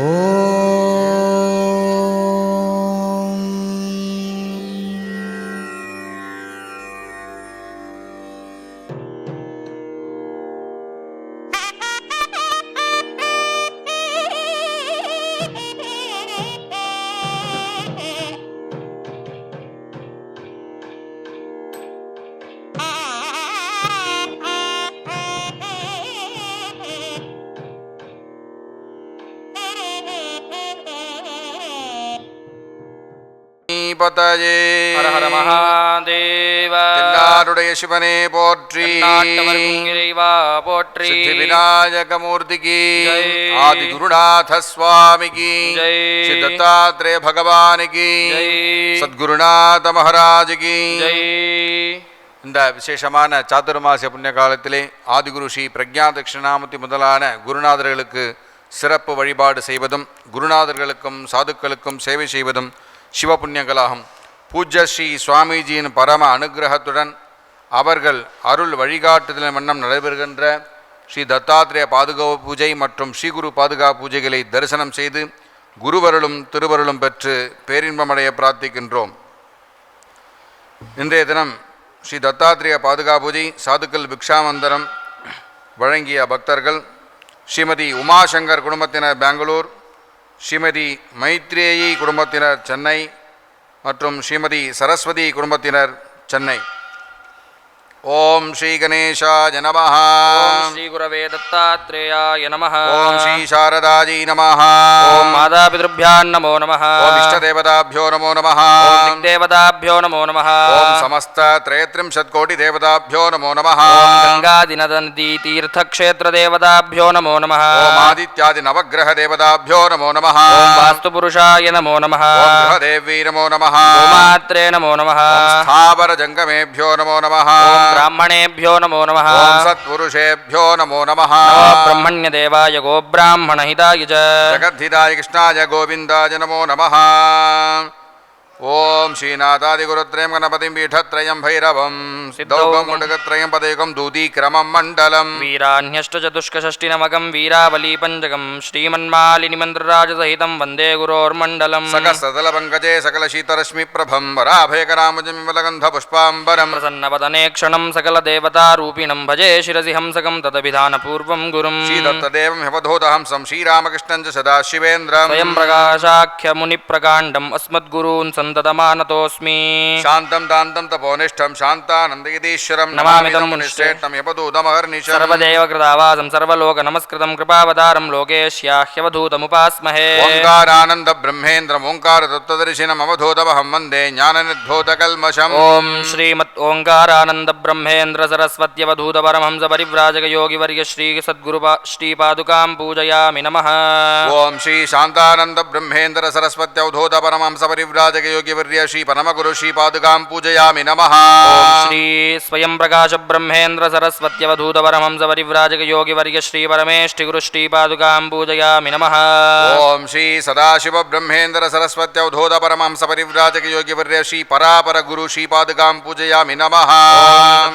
Oh. Mahadeva. தென்னாடுடைய சிவனே போற்றி. போற்றி சித்தி விநாயக மூர்த்திக்கு ஜெய். ஆதி குருநாத சுவாமிக்கு. ஸ்ரீ தத்தாத்ரேய பகவானுக்கு சத்குருநாத மகாராஜுக்கு. இந்த விசேஷமான சாதுர்மாசிய புண்ணிய காலத்திலே ஆதிகுரு ஸ்ரீ பிரக்ஞா தட்சிணாமூர்த்தி முதலான குருநாதர்களுக்கு சிறப்பு வழிபாடு செய்வதும் குருநாதர்களுக்கும் சாதுக்களுக்கும் சேவை செய்வதும் சிவ புண்ணியங்களாகும் பூஜ்ய ஸ்ரீ சுவாமிஜியின் பரம அனுக்கிரகத்துடன் அவர்கள் அருள் வழிகாட்டுதலின் வண்ணம் நடைபெறுகின்ற ஸ்ரீ தத்தாத்திரேய பாதுகாப்பு பூஜை மற்றும் ஸ்ரீகுரு பாதுகாப்பு பூஜைகளை தரிசனம் செய்து குருவருளும் திருவருளும் பெற்று பேரின்பமடைய பிரார்த்திக்கின்றோம். இன்றைய தினம் ஸ்ரீ தத்தாத்திரேய பாதுகா பூஜை சாதுக்கள் பிக்ஷாமந்தரம் வழங்கிய பக்தர்கள் ஸ்ரீமதி உமாசங்கர் குடும்பத்தினர் பெங்களூர் ஸ்ரீமதி மைத்ரேயி குடும்பத்தினர் சென்னை மற்றும் ஸ்ரீமதி சரஸ்வதி குடும்பத்தினர் சென்னை. ఓం శ్రీ గణేశాయ నమ శ్రీ గురవే దత్తాత్రేయాయ నమ ఓం శ్రీ శారదాజీ నమ ఓం మాతాపితృభ్యాన్ నమో నమ ఓం ఇష్టదేవతాభ్యో నమో నమ ఓం దేవతాభ్యో నమో నమ ఓం సమస్త త్రయత్రింశత్కోటి దేవతాభ్యో నమో నమ ఓం గంగాదినదీ తీర్థక్షేత్ర దేవతాభ్యో నమో నమ ఓం ఆదిత్యాది నవగ్రహ దేవతాభ్యో నమో నమ ఓం నమో నమ నమో నమ ఓమాత్రే నమో నమ స్థావర జంగమేభ్యో నమో నమ బ్రాహ్మణేభ్యో నమో నమ సత్పురుషేభ్యో నమో నమ బ్రహ్మణ్య దేవాయ గోబ్రాహ్మణ హితాయ జగద్ధిదాయ కృష్ణాయ గోవిందాయ నమో నమ ఓం శ్రీనాథాదిగురుత్రయం గణపతిం పీఠత్రయం భైరవం సిద్ధౌగం గుండకత్రయం పదేకం దూదీక్రమం మండలం. వీరాణ్యష్టచతుష్కషష్టినమకం వీరావలీపంచకం శ్రీమన్మాలినిమంద్రరాజసహితం వందే గురోర్మండలం. సకసతల పంకజే సకల శీతరశ్మిప్రభం వరాభేకరామజమిమలగంధపుష్పాంబరం ప్రసన్నవదనే క్షణం సకల దేవతారూపిణం భజే శిరసి హంసకం తదభిధానపూర్వం గురుం. శ్రీదత్తదేవం హ్యవధూతహంసం శ్రీరామకృష్ణం చ సదాశివేంద్రం. స్వయం ప్రకాశాఖ్యమునిప్రకాండం అస్మద్గురూన్ శాంతం శాంతం దాంతం తపోనిష్టం శాంతానందయదీశ్వరం నమామిదం మునిశ్రేష్టం నమస్కృతం కృపావతారం లోకేశ్యాహ్యవధూతముపాస్మహే ఓంకారానంద బ్రహ్మేంద్రం ఓంకార అవధూతమహం వందే జ్ఞాననిద్భూతకల్మషం ఓం శ్రీమత్ ओङ्कारानन्द ब्रह्मेन्द्र सरस्वत्यवधूत परमहंस परिव्राजक योगिवर्य श्री सद्गुरुपा श्रीपादुकां पूजयामि नमः। ॐ श्री शान्तानन्द ब्रह्मेन्द्र सरस्वत्यवधूत परमहंस परिव्राजक योगिवर्य श्री परमगुरु श्रीपादुकां पूजयामि नमः। श्री स्वयं प्रकाश ब्रह्मेन्द्र सरस्वत्यवधूत परमहंस परिव्राजक योगिवर्य श्री परमेष्ठिगुरु श्रीपादुकां पूजयामि नमः। ॐ श्री सदाशिव ब्रह्मेन्द्र सरस्वत्यवधूत परमहंस परिव्राजक योगिवर्य श्री परापर गुरु श्रीपादुकां पूजयामि స్వామి నమ.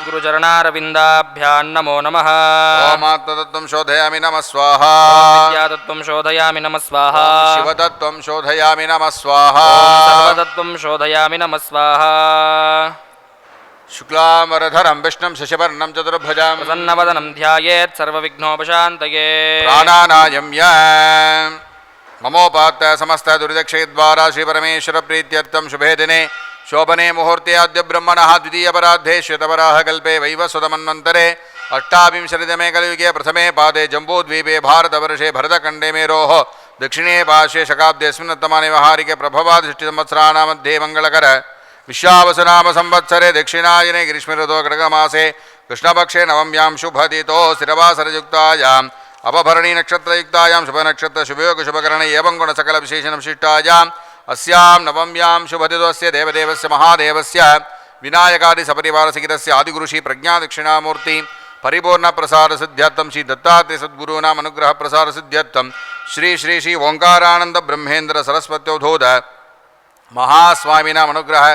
గురుచరణారవిందాభ్యాం నమో నమ. ఓమాత్మతత్వం శోధయామి నమ స్వాహ. విద్యాతత్వం శోధయామి నమ స్వాహ. శివతత్వం శోధయామి నమ స్వాహ. సర్వతత్వం శోధయామి నమ స్వాహ. శుక్లామరధరం విష్ణం శశివర్ణం చతుర్భుజం. ప్రసన్నవదనం ధ్యాయేత్ సర్వవిఘ్నోపశాంతయే. ప్రాణానాయం మమోపాత్త సమస్త దురిదక్షయద్వారా శ్రీపరమేశ్వర ప్రీత్యర్థం శుభే దినే. नमः स्वाहा शुक्लामरधरं विष्णुं शशिवर्णं चतुर्भुजां प्रसन्नवदनं ध्यायेत् सर्वविघ्नोपशान्तये प्राणानायम्य ममोपात्त समस्त दुर्दक्षयद्वारा श्रीपरमेश्वरप्रीत्यर्थं शुभे दिने शोभने मुहूर्ते अद्य ब्रह्मणः द्वितीयपराद्धे श्वेतपराः कल्पे वैवस्वतमन्वन्तरे अष्टाविंशतितमे कलियुगे प्रथमे पादे जम्बूद्वीपे भारतवर्षे भरतखण्डे मेरोः दक्षिणे पार्श्वे शकाब्देऽस्मिन्नत्तमाने व्यवहारिके प्रभवादिष्टिसंवत्सराणां मध्ये मङ्गलकर विश्वावसुनाम संवत्सरे दक्षिणायने ग्रीष्मऋतो అస్యాం నవమ్యాం శుభదిదోస్య దేవదేవస్య మహాదేవస్య వినాయకాది సపరివార సగిరస్య ఆదిగురు శ్రీ ప్రజ్ఞాదక్షిణామూర్తి పరిపూర్ణ ప్రసాద సిద్ధ్యర్థం శ్రీ దత్తాత్రి సద్గురూనాం అనుగ్రహ ప్రసాద సిద్ధ్యర్థం శ్రీ శ్రీ శ్రీ ఓంకారానంద బ్రహ్మేంద్ర సరస్వత్యోధోద మహాస్వామినాం అనుగ్రహ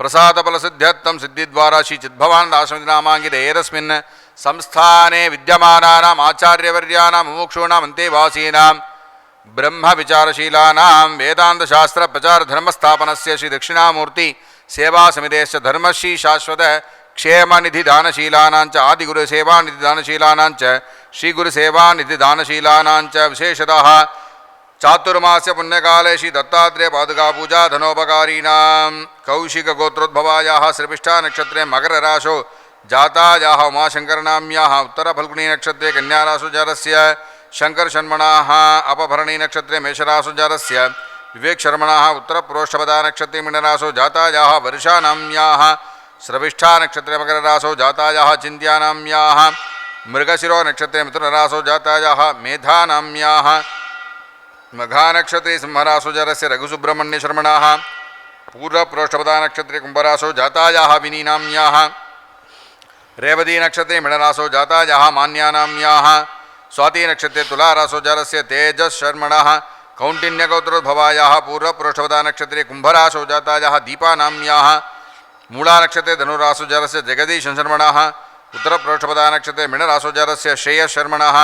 ప్రసాద ప్రసాదఫల సిద్ధ్యర్థం సిద్ధిద్వారా శ్రీ చిద్భవానంద ఆశ్రమనామాంగితే ఏదస్మిన్ సంస్థానే విద్యమానానాం ఆచార్యవర్యానాం ముముక్షూణాం అంతేవాసీనాం ब्रह्म विचारशीलानां वेदान्तशास्त्र प्रचारधर्मस्थापनस्य श्रीदक्षिणामूर्ति धर्म धर्मश्री शाश्वत क्षेमनिधिदानशीलानाञ्च आदिगुरुसेवानिधिदानशीलानाञ्च च विशेषतः चातुर्मास्य पुण्यकाले श्री दत्तात्रेयपादुकापूजा धनोपकारीणां कौशिकगोत्रोद्भवायाः श्रीपिष्ठानक्षत्रे मकरराशौ नक्षत्रे कन्या उत्तरफल्गुणीनक्षत्रे से शङ्करशर्मणाः अपभरणीनक्षत्रे मेषरासुजातस्य विवेकशर्मणाः उत्तरप्रोष्ठपदानक्षत्रे मिणरासौ मीनरासो वर्षानां याः स्रविष्ठानक्षत्रे मकररासौ जातायाः चिन्त्यानां याः मृगशिरो नक्षत्रे मिथुनरासो जातायाः मेधानां याः मघानक्षत्रे सिंहरासौ जरस्य रघुसुब्रह्मण्यशर्मणाः पूर्वप्रोष्ठपदानक्षत्रे कुम्भरासौ जातायाः विनीनां याः रेवतीनक्षत्रे मिणरासौ जातायाः मान्यानां याः स्वाति नक्षत्रे तुलारासोजारस्य तेजस्शर्मणः कौण्डिन्यगोत्रोद्भवायाः पूर्वपुरुषवदा नक्षत्रे कुम्भरासोजातायाः से जगदीश शर्मण, उत्तर उत्तरप्रोषपदा नक्षत्रे मिणरासोजारस्य श्रेयशर्मणः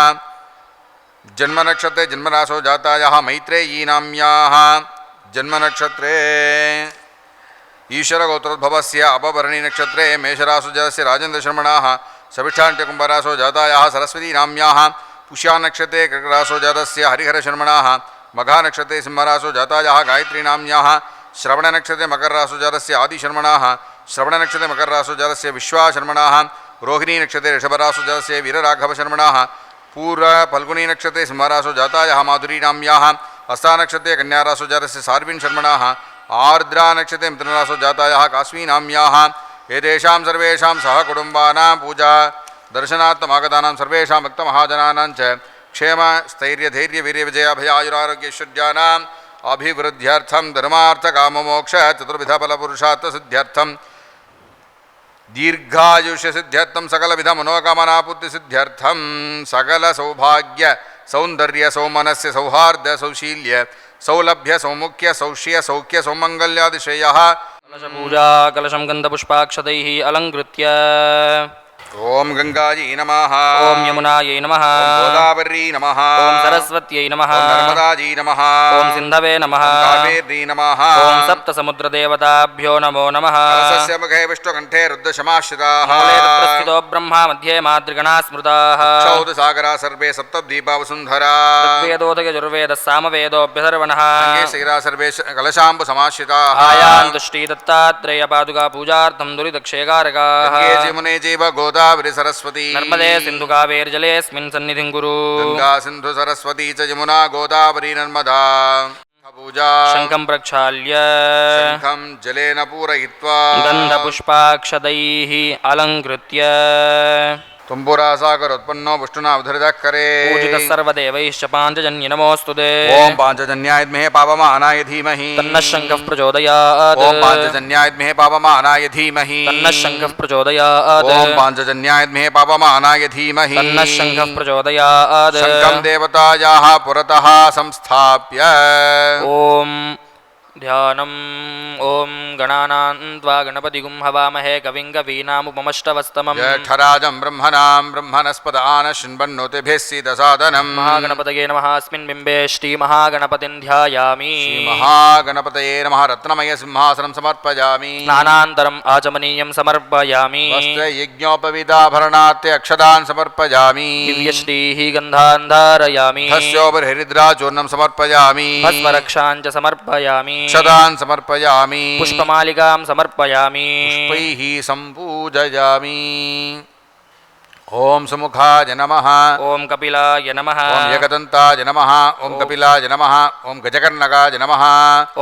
जन्मनक्षत्रे जन्मरासोजातायाः मैत्रेयीनाम्याः जन्मनक्षत्रे नक्षत्रे अपभरणीनक्षत्रे मेषरासोजारस्य राजेन्द्रशर्मणाः सविष्ठान्त्यकुम्भरासोजातायाः सरस्वतीनाम्याः उषा नक्षत्रे कर्करासो जातस्य हरिहरशर्मणाः मघा नक्षत्रे सिंहरासो जातायाः गायत्रीनाम्न्याः श्रवणनक्षत्रे मकररासो जातस्य आदिशर्मणाः श्रवणनक्षत्रे मकररासो जातस्य विश्वाशर्मणाः रोहिणीनक्षत्रे ऋषभरासो जातस्य वीरराघवशर्मणाः पूर्व फल्गुणीनक्षत्रे सिंहरासो जातायाः माधुरीनाम्याः हस्तानक्षत्रे कन्यारासो जातस्य सार्विणशर्मणाः आर्द्रानक्षत्रे मिथुनरासो जातायाः कास्मीनाम्याः एतेषां सर्वेषां सहकुटुम्बानां पूजा दर्शनार्थमागतानां सर्वेषां भक्तमहाजनानां च क्षेम स्थैर्यधैर्यवीर्यविजयाभयायुरारोग्यैश्वर्याणाम् अभिवृद्ध्यर्थं, धर्मार्थकाममोक्ष चतुर्विधफलपुरुषार्थसिद्ध्यर्थं दीर्घायुष्यसिद्ध्यर्थं सकलविधमनोकामनापूर्तिसिद्ध्यर्थं सकलसौभाग्य सौन्दर्य, सौमनस्य, सौहार्द, सौशील्य, सौलभ्य, सौमुख्य, सौष्य, सौख्य सौमङ्गल्यादिश्रेयः कलशपूजा, कलशं गन्धपुष्पाक्षतैः अलङ्कृत्य। ఓం గంగాయై నమ. ఓం యమునాయై నమ. గోదావరీ నమ. ఓం సరస్వత్యై నమ. నర్మదాజీ నమ. ఓం సింధవే నమ. కావేర్యై నమ. ఓం సప్త సముద్ర దేవతాభ్యో నమో నమ. సస్య ముఖే విష్ణుకంఠే రుద్ర శమాశ్రితాః ప్రస్థితో బ్రహ్మ మధ్యే మాతృగణా స్మృతాః చౌద సాగరా సర్వే సప్త దీపా వసుంధరా ఋగ్వేదోదయ యజుర్వేద సామవేదోభ్యసర్వణః శైరా సర్వే కలశాంబు సమాశ్రితాః ఆయాం దృష్టి దత్తాత్రేయ పాదుగా పూజార్థం దురిదక్షేకారకాః జీమునే జీవ గోదా గోదావరి సరస్వతి నర్మదే సింధు కావేర్జలేస్మిన్ సన్నిధిం గురు గంగా సింధు సరస్వతి చ యమునా గోదావరి నర్మదా పూజా శంఖం ప్రక్షాళ్య శంఖం జలేన పూరయిత్వా గంధపుష్పాక్షదైః అలంకృత్య उद्धरितः करे पूजितः सर्वदेवैश्च पाञ्चजन्य नमोऽस्तु ते ॐ पाञ्चजन्यायद्महे पावमानाय धीमहि तन्नः शङ्खः प्रचोदयात् ॐ पाञ्चजन्यायद्महे पावमानाय धीमहि तन्नः शङ्खः प्रचोदयात् ॐ पाञ्चजन्यायद्महे पावमानाय धीमहि तन्नः शङ्खः प्रचोदयात् शङ्खं देवतायाः पुरतः संस्थाप्य ॐ ध्यानम् ॐ गणानां त्वा गणपतिगुं हवामहे कविं कवीनामुपमष्टवस्तमम् ज्येष्ठराजं ब्रह्मणां ब्रह्मणस्पद आन शृण्वन्नोतिभिः सीदसादनम् महागणपतये नमः अस्मिन् बिम्बे श्रीमहागणपतिं ध्यायामि महागणपतये नमः रत्नमयसिंहासनं समर्पयामि स्नानान्तरम् आचमनीयं समर्पयामि वस्त्रयज्ञोपवीताभरणात् अक्षदान् समर्पयामि दिव्यश्रीः गन्धान् धारयामि हस्योपरिहरिद्राचूर्णं समर्पयामि भस्मरक्षाञ्च समर्पयामि क्षदान् समर्पयामि। पुष्पमालिकां समर्पयामि। पुष्पैः सम्पूजयामि। ओम समुखाय नमः ओम कपिलाय नमः ओम यगदंताय नमः ओम कपिलाय नमः ओम गजकर्णकाय नमः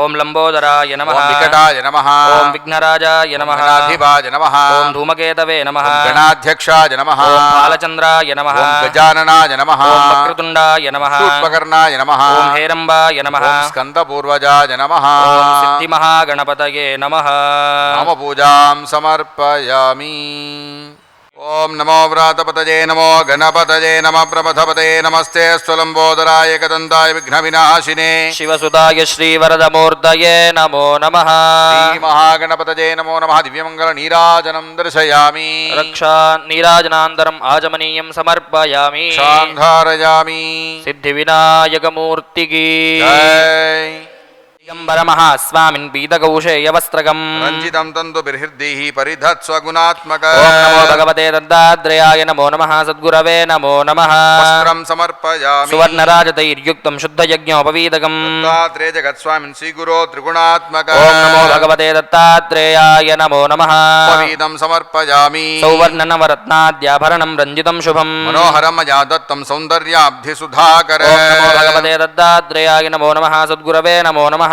ओम लंबोदराय नमः ओम विकटाय नमः ओम विघ्नराजाय नमः नाधिवाय नमः ओम धूमकेतवे नमः गणाध्यक्षाय नमः ओम बालचंद्राय नमः ओम गजाननाय नमः ओम वक्रतुंडाय नमः उपकर्णाय नमः ओम हेरंबाय नमः ओम स्कंदपूर्वजाय नमः ओम सिद्धिमहागणपतये नमः नाम पूजां समर्पयामि ஓம் நமோ விராதபதஜே நமோ கணபதஜே நம பிரபதபதே நமஸ்தே ஸ்வலம்போதராய கதந்தாய விக்னவிநாசினே. சிவசுதாய ஸ்ரீவரதமூர்த்தயே நமோ நம மகாகணபதஜே நமோ நம. திவ்யமங்கல நீராஜனம் தரிசயாமி. ரக்ஷா நீராஜனாந்தரம் ஆஜமனீயம் சமர்ப்பயாமி சாந்தாரயாமி சித்தி விநாயகமூர்த்திகி దిగంబరమహాస్వామిన్ పీతకౌశేయవస్త్రకం రంజితం తంతు బిర్హిర్దేహి పరిధత్స్వగుణాత్మక ఓం నమో భగవతే దత్తాత్రేయాయ నమో నమః సద్గురవే నమో నమః వస్త్రం సమర్పయామి సువర్ణరాజతైర్యుక్తం శుద్ధయజ్ఞోపవీతకం దత్తాత్రేయ జగత్స్వామిన్ శ్రీగురో త్రిగుణాత్మక ఓం నమో భగవతే దత్తాత్రేయాయ నమో నమః ఉపవీతం సమర్పయామి సౌవర్ణనవరత్నాద్యాభరణం రంజితం శుభం మనోహరం మయా దత్తం సౌందర్యాబ్ధి సుధాకర ఓం నమో భగవతే దత్తాత్రేయాయ నమో నమః సద్గురవే నమో నమః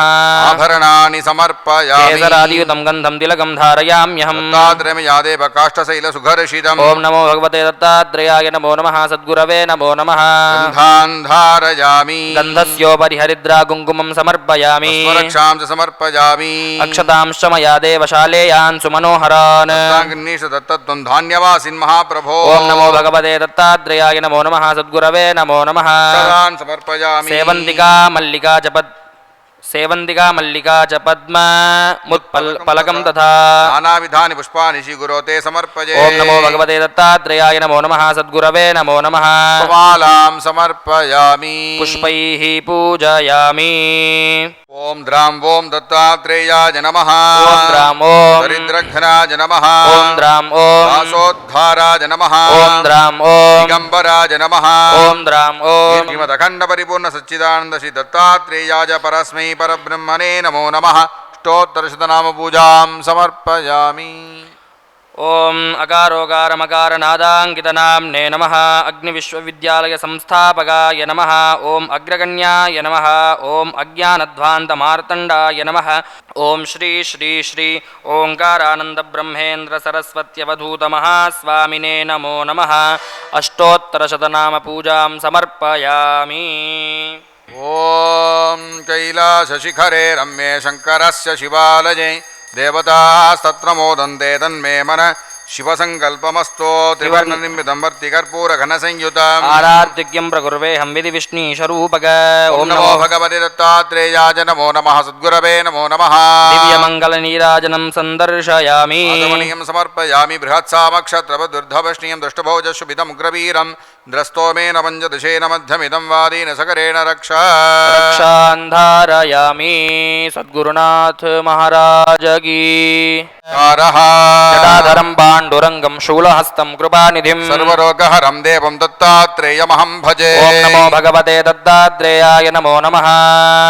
ఆభరణాన్ని సమర్పయామి కేసరాదియుతం గంధం తిలకం ధారయామ్యహం దత్తాత్రేయమయాదేవ కాష్టశైల సుఘర్షితం ఓం నమో భగవతే దత్తాత్రేయాయ నమో నమః సద్గురవే నమో నమః గంధాన్ ధారయామి గంధస్యోపరి హరిద్రా కుంకుమం సమర్పయామి స్వరక్షాం చ సమర్పయామి అక్షతాంశ మయా దేవశాలేయాన్ సుమనోహరాన్ గణేష దత్తత్వం ధాన్యవాసిన్ మహాప్రభో ఓం నమో భగవతే దత్తాత్రేయాయ నమో నమః సద్గురవే నమో నమః సమర్పయామి సేవంతికా మల్లికా జపత్ సేవంతిగా మల్లికా చ పద్మ ముత్పల్ పలకం తథా నానావిధాని పుష్పాని శ్రీ గురోతే సమర్పయే ఓం నమో భగవతే దత్తాత్రేయాయ నమో నమః సద్గురవే నమో నమః. మాలాం సమర్పయామి. పుష్పైః పూజయామి. ఓం ద్రాం ఓం దత్తాత్రేయాయ నమ. ఓం ద్రాం ఓం దరిద్రఘ్నాయ నమ. ఓం ద్రాం ఓం దాసోద్ధారాయ నమ. ఓం ద్రాం ఓం దిగంబరాయ నమ. ఓం ద్రాం శ్రీమదఖండ పరిపూర్ణ సచ్చిదానంద శ్రీ దత్తాత్రేయాయ పరస్మై పరబ్రహ్మణే నమో నమ. అష్టోత్తరశతనామ పూజాం సమర్పయామి. ఓం అకారోగారమకారనాదాంకితనాంనే నమ. అగ్నివిశ్వవిద్యాలయ సంస్థాపకాయ నమ. ఓం అగ్రగణ్యాయ నమ. ఓం అజ్ఞానధ్వాంతమార్తండాయ నమ. ఓం శ్రీ శ్రీ శ్రీ ఓంకారానంద బ్రహ్మేంద్ర సరస్వత్యవధూత మహాస్వామినే నమో నమ. అష్టోత్తరశతనామ పూజాం సమర్పయామి. ఓం కైలాసశిఖరే రమ్యే శంకరస్య శివాలయే देवतास्तत्र मोदन्ते तन्मे मन शिवसङ्कल्पमस्तो त्रिवर्णनिर्मितं वर्तिकर्पूरघनसंयुतम् आरार्तिक्यं प्रकुर्वेऽहं विधि विष्णीशरूपक ॐ नमो भगवते दत्तात्रेयाय नमो नमः सद्गुरवे नमो नमः दिव्यमङ्गलनीराजनं सन्दर्शयामि आगमनीयं समर्पयामि बृहत्सामक्षत्रवदुर्धवष्णीयं दृष्टभोजशुभितमुग्रवीरं द्रस्तोमेन पञ्चदशेन मध्यमिदं वादीन सकरेण रक्षा रक्षान्धारयामि सद्गुरुनाथ महाराज की పాండురంగం శూలహస్తం కృపానిధిం సర్వరోగహరం దేవం దత్తాత్రేయమహం భజే ఓం నమో భగవతే దత్తాత్రేయాయ నమో నమః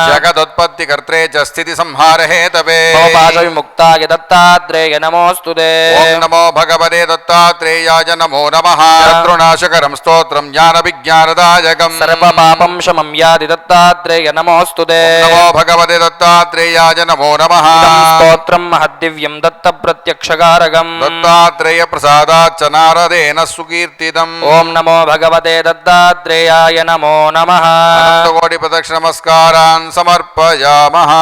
జగదుత్పత్తి కర్త్రే చ స్థితి సంహార హేతవే గోపాశ విముక్తాయ దత్తాత్రేయ నమోస్తు ఓం నమో భగవతే దత్తాత్రేయాయ నమో నమః శత్రునాశకరం స్తోత్రం జ్ఞాన విజ్ఞానదాయకం సర్వపాపం శమం యాది దత్తాత్రేయ నమోస్తు నమో భగవతే దత్తాత్రేయాయ నమో నమః స్తోత్రం మహద్దివ్యం దత్త ప్రత్యక్షకారకం దత్తాత్రేయ दत्तप्रत्यक्षकारकम् दत्तात्रेयप्रसादाच्च नारदेन सुकीर्तितम् ॐ नमो भगवते दत्तात्रेयाय नमो नमः अनन्तकोटिप्रदक्षिणमस्कारान् समर्पयामः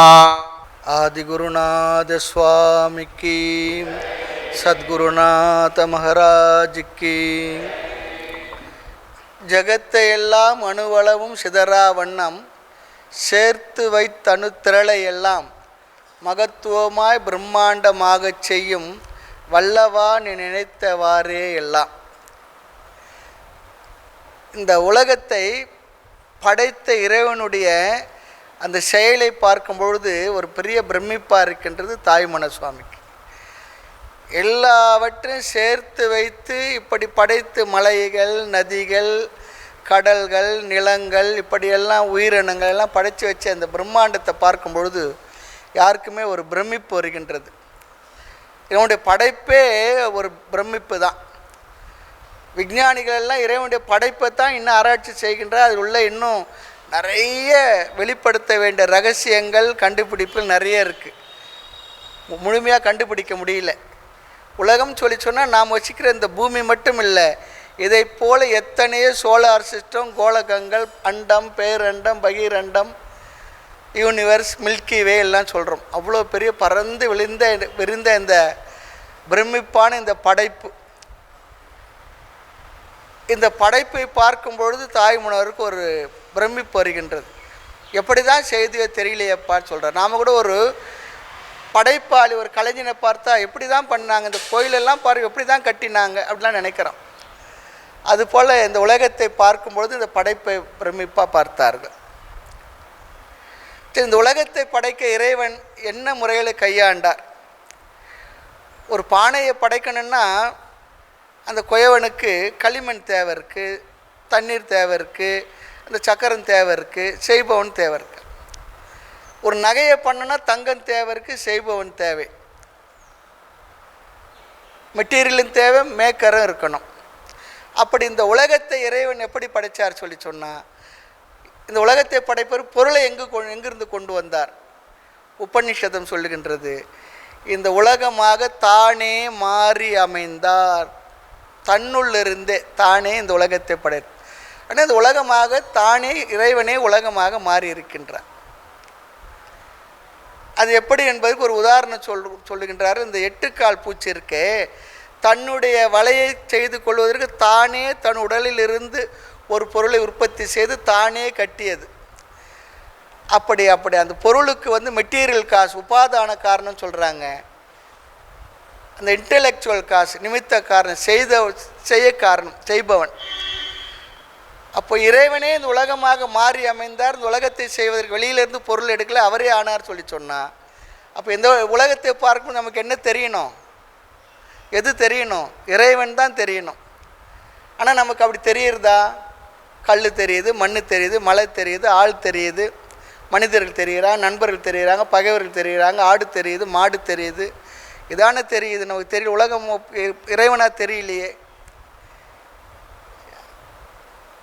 ஆதிகுருநாத சுவாமிக்கு சத்குருநாத மகாராஜுக்கு ஜகத்தை எல்லாம் அணுவளவும் சிதறா வண்ணம் சேர்த்து வைத்தணு திரளை எல்லாம் மகத்துவமாய் பிரம்மாண்டமாகச் செய்யும் வல்லவா நீ நினைத்தவாறே எல்லாம். இந்த உலகத்தை படைத்த இறைவனுடைய அந்த செயலை பார்க்கும் பொழுது ஒரு பெரிய பிரமிப்பாக இருக்கின்றது தாய்மன சுவாமிக்கு எல்லாவற்றையும் சேர்த்து வைத்து இப்படி படைத்து மலைகள் நதிகள் கடல்கள் நிலங்கள் இப்படியெல்லாம் உயிரினங்கள் எல்லாம் படைத்து வச்ச அந்த பிரம்மாண்டத்தை பார்க்கும் பொழுது யாருக்குமே ஒரு பிரமிப்பு வருகின்றது. இவனுடைய படைப்பே ஒரு பிரமிப்பு தான் விஞ்ஞானிகள் எல்லாம் இறைவனுடைய படைப்பை தான் இன்னும் ஆராய்ச்சி செய்கின்ற அதில் உள்ள இன்னும் நிறைய வெளிப்படுத்த வேண்டிய ரகசியங்கள் கண்டுபிடிப்புகள் நிறைய இருக்குது முழுமையாக கண்டுபிடிக்க முடியல. உலகம் சொல்லி சொன்னால் நாம் வச்சுக்கிற இந்த பூமி மட்டும் இல்லை இதை போல் எத்தனையோ சோலார் சிஸ்டம் கோலகங்கள் அண்டம் பேரண்டம் பகீரண்டம் யூனிவர்ஸ் மில்கி வே எல்லாம் சொல்கிறோம் அவ்வளோ பெரிய பறந்து விழுந்த விரிந்த இந்த பிரமிப்பான இந்த படைப்பு. இந்த படைப்பை பார்க்கும் பொழுது தாய்மனருக்கு ஒரு பிரமிப்பு வருகின்றது. எப்படி தான் செய்தியோ தெரியலையப்பான்னு சொல்கிறார் நாம் கூட ஒரு படைப்பாளி ஒரு கலைஞனை பார்த்தா எப்படி தான் பண்ணாங்க இந்த கோயிலெல்லாம் பாருங்க எப்படி தான் கட்டினாங்க அப்படிலாம் நினைக்கிறோம். அதுபோல் இந்த உலகத்தை பார்க்கும்பொழுது இந்த படைப்பை பிரமிப்பாக பார்த்தார்கள். இந்த உலகத்தை படைக்க இறைவன் என்ன முறையில் கையாண்டார்? ஒரு பானையை படைக்கணும்னா அந்த குயவனுக்கு களிமண் தேவை இருக்குது தண்ணீர் தேவை இருக்குது அந்த சக்கரம் தேவை இருக்குது செய்பவன் தேவை இருக்கு. ஒரு நகையை பண்ணுனா தங்கம் தேவை இருக்குது செய்பவன் தேவை. மெட்டீரியலும் தேவை மேக்கரும் இருக்கணும். அப்படி இந்த உலகத்தை இறைவன் எப்படி படைத்தார் சொல்லி சொன்னால் இந்த உலகத்தை படைப்பவர் பொருளை எங்கு கொ- எங்கிருந்து கொண்டு வந்தார்? உபநிஷதம் சொல்லுகின்றது. இந்த உலகமாக தானே மாறி அமைந்தார். தன்னுள்ளிருந்தே தானே இந்த உலகத்தை படை ஆனால் இந்த உலகமாக தானே இறைவனே உலகமாக மாறி இருக்கின்றார். அது எப்படி என்பதற்கு ஒரு உதாரணம் சொல் சொல்லுகின்றார். இந்த எட்டுக்கால் பூச்சி இருக்கே தன்னுடைய வலையை செய்து கொள்வதற்கு தானே தன் உடலில் இருந்து ஒரு பொருளை உற்பத்தி செய்து தானே கட்டியது. அப்படி அப்படி. அந்த பொருளுக்கு வந்து மெட்டீரியல் காசு உபாதான காரணம் சொல்கிறாங்க அந்த இன்டெலெக்சுவல் காசு நிமித்த காரணம் செய்த செய்ய காரணம் செய்பவன். அப்போ இறைவனே இந்த உலகமாக மாறி அமைந்தார். இந்த உலகத்தை செய்வதற்கு வெளியிலேருந்து பொருள் எடுக்கல அவரே ஆனார் சொல்லி சொன்னால் அப்போ இந்த உலகத்தை பார்க்கும் நமக்கு என்ன தெரியணும்? எது தெரியணும்? இறைவன் தான் தெரியணும். ஆனால் நமக்கு அப்படி தெரியுறதா? கல் தெரியுது மண் தெரியுது மலை தெரியுது ஆள் தெரியுது மனிதர்கள் தெரியுறாங்க நண்பர்கள் தெரியுறாங்க பகைவர்கள் தெரியுறாங்க ஆடு தெரியுது மாடு தெரியுது. இதான தெரியுது நமக்கு தெரியல உலகம் இறைவனாக தெரியலையே.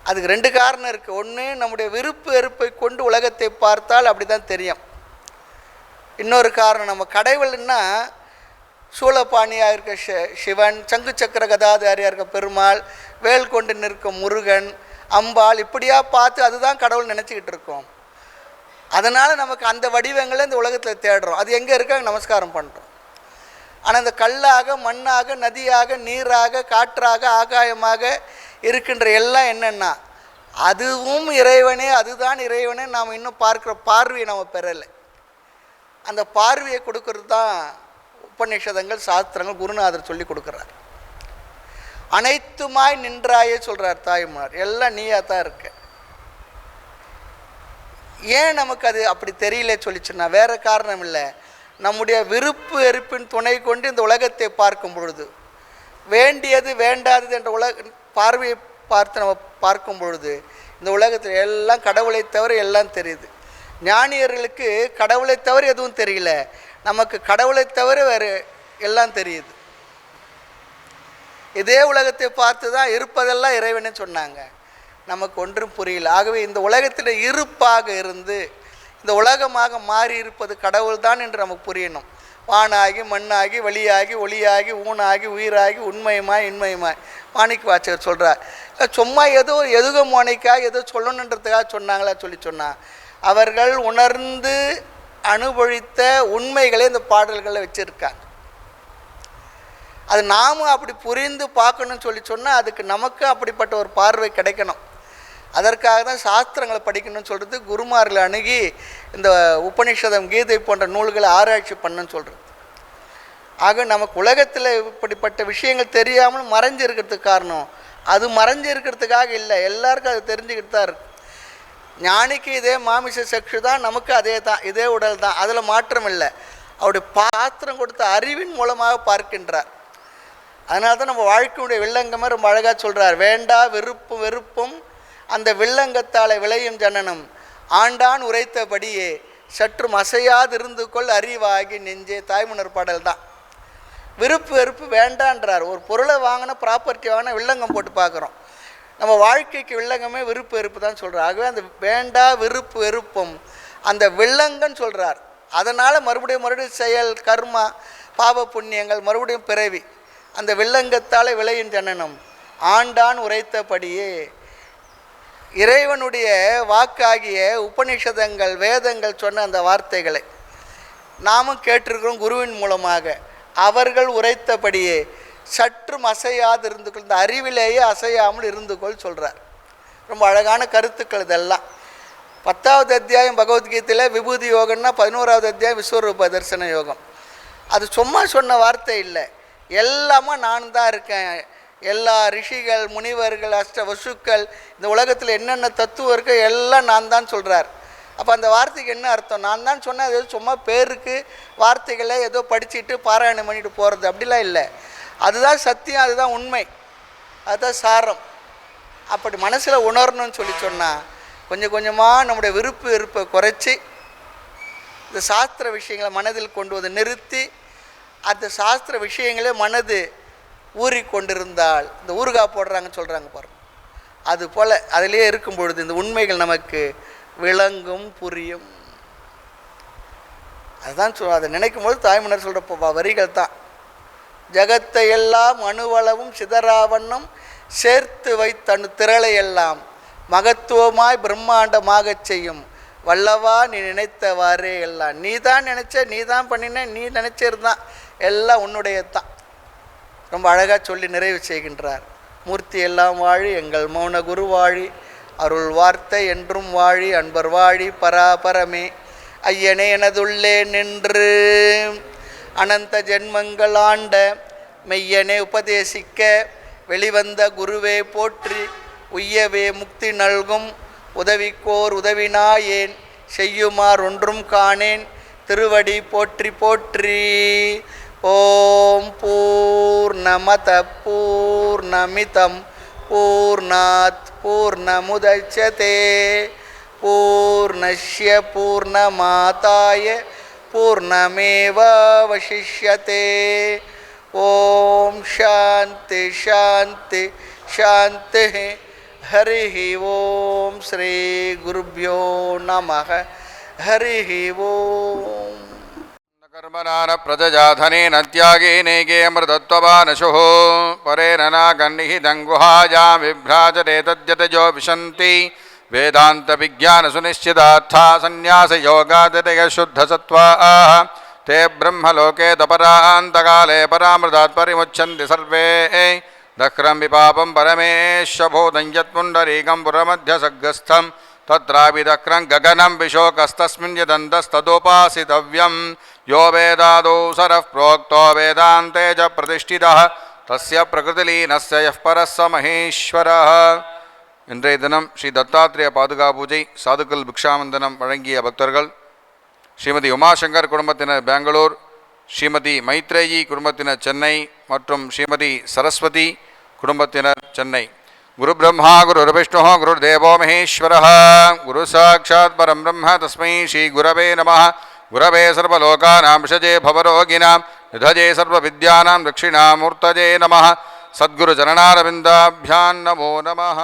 அதுக்கு ரெண்டு காரணம் இருக்குது ஒன்று நம்முடைய விருப்பு வெறுப்பை கொண்டு உலகத்தை பார்த்தால் அப்படி தான் தெரியும். இன்னொரு காரணம் நம்ம கடவுள்னா சூளப்பாணியாக இருக்க சிவன் சங்கு சக்கர கதாதாரியாக இருக்க பெருமாள் வேல் கொண்டு நிற்கும் முருகன் அம்பாள் இப்படியா பார்த்து அதுதான் கடவுள் நினச்சிக்கிட்டு இருக்கோம். அதனால் நமக்கு அந்த வடிவங்களை இந்த உலகத்தில் தேடுறோம். அது எங்கே இருக்காங்க நமஸ்காரம் பண்ணுறோம் ஆனால் இந்த கல்லாக மண்ணாக நதியாக நீராக காற்றாக ஆகாயமாக இருக்கின்ற எல்லாம் என்னென்னா அதுவும் இறைவனே அதுதான் இறைவனே நாம் இன்னும் பார்க்குற பார்வையை நம்ம பெறலை. அந்த பார்வையை கொடுக்கறது தான் உபநிஷதங்கள் சாஸ்திரங்கள் குருநாதர் சொல்லி கொடுக்குறாரு. அனைத்துமாய் நின்றாயே சொல்கிறார் தாய்மார். எல்லாம் நீயாக தான் இருக்க. ஏன் நமக்கு அது அப்படி தெரியல சொல்லிச்சுன்னா வேறு காரணம் இல்லை. நம்முடைய விருப்பு வெறுப்பின் துணை கொண்டு இந்த உலகத்தை பார்க்கும் பொழுது வேண்டியது வேண்டாதது என்ற உலக பார்வையை பார்த்து நம்ம பார்க்கும் பொழுது இந்த உலகத்தில் எல்லாம் கடவுளை தவிர எல்லாம் தெரியுது. ஞானியர்களுக்கு கடவுளை தவிர எதுவும் தெரியல. நமக்கு கடவுளை தவிர வேறு எல்லாம் தெரியுது. இதே உலகத்தை பார்த்து தான் இருப்பதெல்லாம் இறைவனே சொன்னாங்க. நமக்கு ஒன்றும் புரியல. ஆகவே இந்த உலகத்தில் இருப்பாக இருந்து இந்த உலகமாக மாறி இருப்பது கடவுள் தான் என்று நமக்கு புரியணும். வானாகி மண்ணாகி வெளியாகி ஒளியாகி ஊனாகி உயிராகி உண்மையுமாய் இன்மையுமாய். மாணிக்க வாச்சகர் சொல்கிறார் சும்மா ஏதோ எதுக மோனைக்காக ஏதோ சொல்லணுன்றதுக்காக சொன்னாங்களா சொல்லி சொன்னான் அவர்கள் உணர்ந்து அனுபவித்த உண்மைகளை இந்த பாடல்களில் வச்சுருக்காங்க. அது நாமும் அப்படி புரிந்து பார்க்கணும்னு சொல்லி சொன்னால் அதுக்கு நமக்கு அப்படிப்பட்ட ஒரு பார்வை கிடைக்கணும். அதற்காக தான் சாஸ்திரங்களை படிக்கணும்னு சொல்கிறது குருமார்களை அணுகி இந்த உபனிஷதம் கீதை போன்ற நூல்களை ஆராய்ச்சி பண்ணுன்னு சொல்கிறது ஆக நமக்கு உலகத்தில் இப்படிப்பட்ட விஷயங்கள் தெரியாமல் மறைஞ்சு இருக்கிறதுக்கு காரணம் அது மறைஞ்சு இருக்கிறதுக்காக இல்லை. எல்லாருக்கும் அது தெரிஞ்சுக்கிட்டு தான் இருக்கு. ஞானிக்கு இதே மாமிச சக்ஷு தான் நமக்கு அதே தான் இதே உடல் தான். அதில் மாற்றம் இல்லை. அவருடைய பாத்திரம் கொடுத்த அறிவின் மூலமாக பார்க்கின்றார். அதனால தான் நம்ம வாழ்க்கையுடைய வில்லங்கமே ரொம்ப அழகாக சொல்கிறார் வேண்டா வெறுப்பும் வெறுப்பும் அந்த வில்லங்கத்தால் விளையும் ஜனனம். ஆண்டான் உரைத்தபடியே சற்றும் அசையாதிருந்து கொள் அறிவாகி நெஞ்சே. தாய்மணர் பாடல் தான். விருப்பு வெறுப்பு வேண்டான்றார். ஒரு பொருளை வாங்கினா ப்ராப்பர்ட்டி வாங்கினா வில்லங்கம் போட்டு பார்க்குறோம். நம்ம வாழ்க்கைக்கு வில்லங்கமே விருப்பு வெறுப்பு தான் சொல்கிறார் ஆகவே அந்த வேண்டா விருப்பு வெறுப்பும் அந்த வில்லங்கன்னு சொல்கிறார் அதனால் மறுபடியும் மறுபடியும் செயல் கர்மா பாப புண்ணியங்கள் மறுபடியும் பிறவி. அந்த வில்லங்கத்தால் விளையும் ஜனனம் ஆண்டான் உரைத்தபடியே இறைவனுடைய வாக்காகிய உபனிஷதங்கள் வேதங்கள் சொன்ன அந்த வார்த்தைகளை நாமும் கேட்டிருக்கிறோம் குருவின் மூலமாக. அவர்கள் உரைத்தபடியே சற்றும் அசையாது இருந்து கொள் இந்த அறிவிலேயே அசையாமல் இருந்து கொள் சொல்கிறார் ரொம்ப அழகான கருத்துக்கள் இதெல்லாம். பத்தாவது அத்தியாயம் பகவத்கீதையில் விபூதி யோகம்னா பதினோராவது அத்தியாயம் விஸ்வரூப தரிசன யோகம். அது சும்மா சொன்ன வார்த்தை இல்லை. எல்லாமே நான் தான் இருக்கேன். எல்லா ரிஷிகள் முனிவர்கள் அஷ்ட வசுக்கள் இந்த உலகத்தில் என்னென்ன தத்துவம் இருக்கோ எல்லாம் நான் தான் சொல்கிறார் அப்போ அந்த வார்த்தைக்கு என்ன அர்த்தம்? நான் தான் சொன்னேன் அது சும்மா பேருக்கு வார்த்தைகளை ஏதோ படிச்சுட்டு பாராயணம் பண்ணிட்டு போகிறது அப்படிலாம் இல்லை. அதுதான் சத்தியம் அதுதான் உண்மை. அதுதான் சாரம். அப்படி மனசில் உணரணும்னு சொல்லி சொன்னால் கொஞ்சம் கொஞ்சமாக நம்முடைய விருப்பு வெறுப்பை குறைச்சி இந்த சாஸ்திர விஷயங்களை மனதில் கொண்டு வந்து நிறுத்தி அந்த சாஸ்திர விஷயங்களே மனது ஊறி கொண்டிருந்தால் இந்த ஊறுகாய் போடுறாங்கன்னு சொல்கிறாங்க பாருங்கள் அது போல் அதிலே இருக்கும் பொழுது இந்த உண்மைகள் நமக்கு விளங்கும் புரியும். அதுதான் சொல் அதை நினைக்கும் போது தாய்மன்னர் சொல்கிற வரிகள் தான். ஜகத்தை எல்லாம் அணுவளவும் சிதறாவண்ணம் சேர்த்து வைத்தனு திரளையெல்லாம் மகத்துவமாய் பிரம்மாண்டமாகச் செய்யும் வல்லவா நீ நினைத்தவாறே எல்லாம். நீ தான் நினச்ச நீ தான் பண்ணின நீ நினச்சிருந்தான் எல்லாம் உன்னுடையது தான். ரொம்ப அழகாக சொல்லி நிறைவு செய்கின்றார். மூர்த்தி எல்லாம் வாழி எங்கள் மௌன குரு வாழி அருள் வார்த்தை என்றும் வாழி அன்பர் வாழி பராபரமே. ஐயனே எனதுள்ளே நின்று அனந்த ஜென்மங்கள் ஆண்ட மெய்யனே உபதேசிக்க வெளிவந்த குருவே போற்றி உய்யவே முக்தி நல்கும் உதவிக்கோர் உதவினாயேன் செய்யுமார் ஒன்றும் காணேன் திருவடி போற்றி போற்றி. पूर्णमत पूर्णमित पूर्ण पूर्णमुदच्यते। पूर्णश्य पूर्णमाताय पूर्णमेवशिष्य ओम शांति शांति शांति हरि ओम श्री गुरुभ्यो नमः। हरि ओम कर्मना प्रजजाधनेन त्यागेनेके अमृतत्ववानशुः परे नागन्निः दङ्गुहायां विभ्राजते तद्यतजो वेदात विज्ञान सन्न्यासयोगादितयशुद्धसत्त्वाः ते ब्रह्मलोके दपरान्तकाले परामृतात् परिमुच्छन्ति सर्वे। दक्रं विपापं परमेशभोदं यत्पुण्डरीकं पुरमध्यसग्रस्थं तत्रापि दक्रं गगनं गगनम यदन्तस्तदोपासितव्यम्। यो वेदादौ सरः प्रोक्तो वेदान्ते च प्रतिष्ठितः तस्य प्रकृतिलीनस्य यः परः स महेश्वरः இன்றைய தினம் ஸ்ரீ தத்தாத்திரேய பாதுகா பூஜை சாதுக்கள் பிக்ஷாமந்தனம் வழங்கிய பக்தர்கள் ஸ்ரீமதி உமாசங்கர் குடும்பத்தினர் பெங்களூர் ஸ்ரீமதி மைத்ரேயி குடும்பத்தினர் சென்னை மற்றும் ஸ்ரீமதி சரஸ்வதி குடும்பத்தினர் சென்னை குரு பிரம்மா குரு விஷ்ணு குரு தேவோ மகேஸ்வர குரு சாட்சாத் பரம் பிரம்ம தஸ்மை ஸ்ரீ குரவே நம गुरवे सर्वलोकानां षजे भवरोगिणां निधजे सर्वविद्यानां दक्षिणामूर्तजे नमः। सद्गुरुचरणारविन्दाभ्यां नमो नमः।